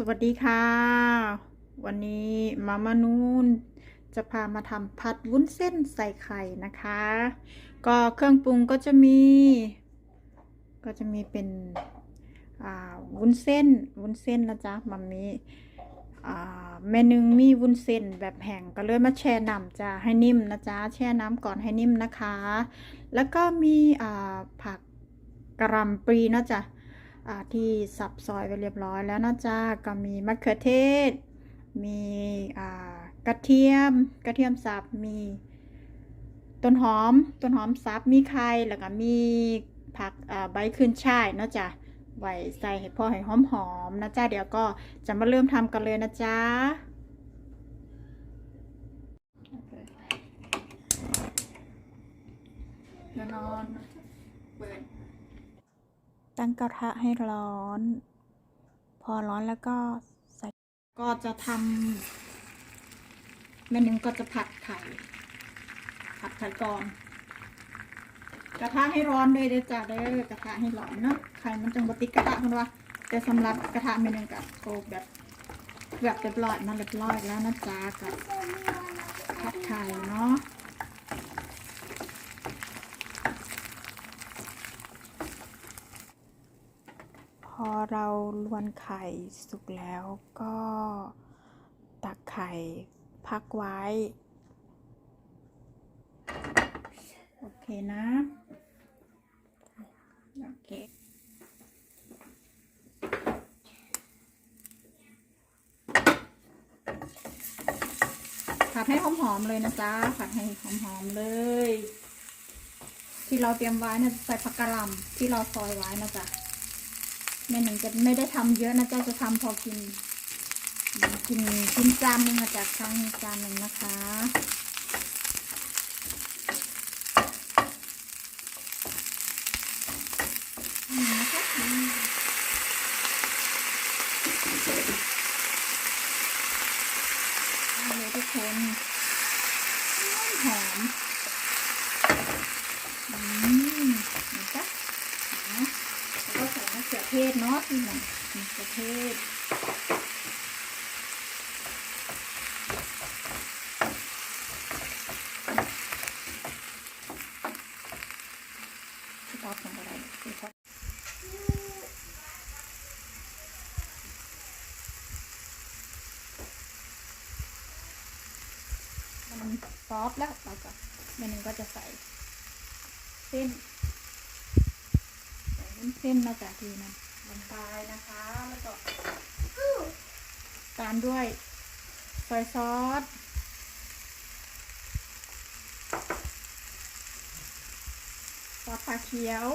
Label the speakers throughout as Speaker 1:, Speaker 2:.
Speaker 1: สวัสดีค่ะ วันนี้มามานูนจะพามาทำผัดวุ้นเส้นใส่ไข่นะคะ ก็เครื่องปรุงก็จะมี ก็จะมีเป็นวุ้นเส้นวุ้นเส้นนะจ๊ะมัมมี่แม่นึงมีวุ้นเส้นแบบแห้งก็เลยมาแช่น้ำจะให้นิ่มนะจ๊ะแช่น้ำก่อนให้นิ่มนะคะ แล้วก็มีผักกระลำปลีนะจ๊ะ ที่สับซอยไปเรียบร้อยแล้วนะจ๊ะก็มีมะเขือเทศ มีกระเทียม กระเทียมสับ มีต้นหอม ต้นหอมสับ มีไข่แล้วก็มีผักใบขึ้นช่ายนะจ๊ะไว้ใส่ให้พอให้หอมๆนะจ๊ะเดี๋ยวก็จะมาเริ่มทำกันเลยนะจ๊ะนอนเปิด ตั้งกระทะให้ร้อน พอร้อนแล้วก็ใส่ก็จะทำเมนูก็จะผัดไข่ ผัดไข่ก่อน กระทะให้ร้อนเลยเด้อจ้าเด้อกระทะให้ร้อนเนาะไข่มันจังบติดกระทะคุณว่าแต่สำหรับกระทะเมนูกับโกแบบแบบเรียบร้อยมาเรียบร้อยแล้วนะจ๊ะกับผัดไข่เนาะ อเราลวนไข่สุกแล้วก็ตักไข่พักไว้ โอเคนะ โอเคผัดให้หอมๆเลยนะจ๊ะผัดให้หอมๆเลย ที่เราเตรียมไว้นะใส่ผักกะหล่ำที่เราซอยไว้นะจ๊ะ แม่หนึ่งจะไม่ได้ทำเยอะนะเจ้าจะทำพอกิน กินกินจานหนึ่งจากครั้งจานหนึ่งนะคะนี่นะคะนี่เอาเลยทุกคนหอมอืมนะคะนะ แล้วก็ใส่มะเขือเท ศเนาะที่หนึ่งมะเขือเทศที่ต๊อกของอะไรที่ต๊อกมันซอฟแล้วเราก็เมนูก็จะใส่เส้น ใส่เส้นมาจากทีนั้น ลงไปนะคะแล้วก็ตามด้วยซอยซอสซอสปลาเขียว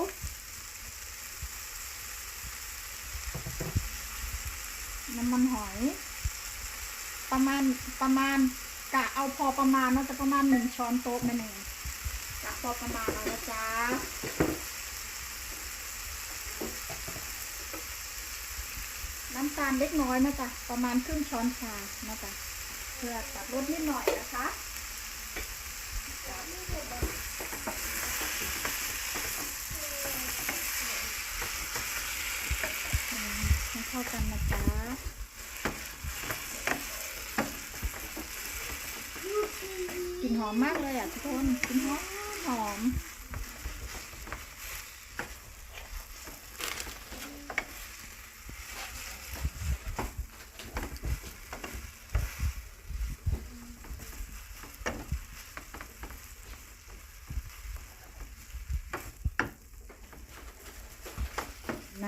Speaker 1: น้ำมันหอย ประมาณประมาณกะเอาพอประมาณเนาจะประมาณหนึ่งช้อนโต๊ะนั่นเองกะพอประมาณเอานะจ๊ะ น้ำตาลเล็กน้อยนะจ๊ะประมาณครึ่งช้อนชานะจ๊ะเพื่อตัดรสนิดหน่อยนะคะให้เข้ากันนะจ๊ะกลิ่นหอมมากเลยอะทุกคนกลิ่นหอมหอม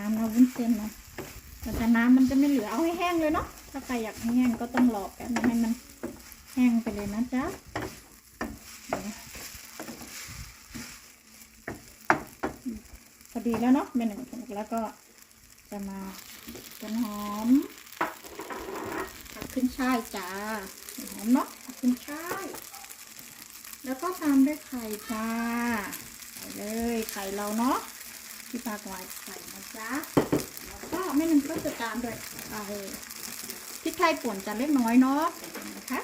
Speaker 1: น้ำนะวุ้นเส้นนะแต่น้ำมันจะไม่เหลือเอาให้แห้งเลยเนาะถ้าใครอยากให้แห้งก็ต้องรอแป๊บนึงให้มันแห้งไปเลยนะจ๊ะพอดีแล้วเนาะเป็นหนึ่งแล้วก็จะมาต้นหอมผักขึ้นช่ายจ้าหอมเนาะผักขึ้นช่ายแล้วก็ตามด้วยไข่จ้าใส่เลยไข่เราเนาะ ที่ปากวายใส่นะจ๊ะแล้วก็แม่นึงก็จะตามด้วยเอ่อพริกไทยป่นจะเล็กน้อยเนาะนะคะ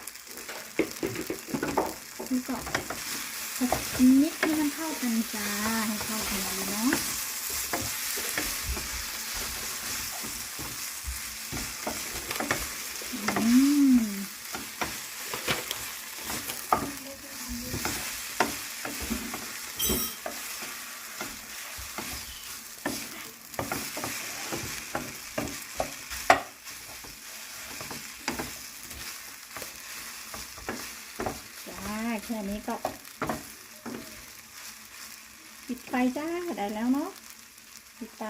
Speaker 1: แล้วก็นิดให้มันเข้ากันจ้าให้เข้ากันนะ ค่ นี้ก็ปิดไฟจ้าได้แล้วเนาะปิดไฟ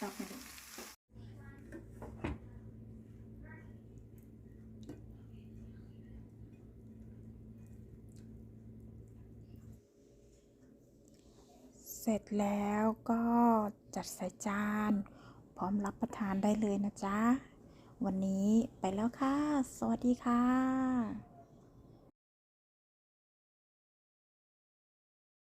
Speaker 1: ตอกไปเลยเสร็จแล้วก็จัดใส่จาน พร้อมรับประทานได้เลยนะจ๊ะ วันนี้ไปแล้วค่ะ สวัสดีค่ะ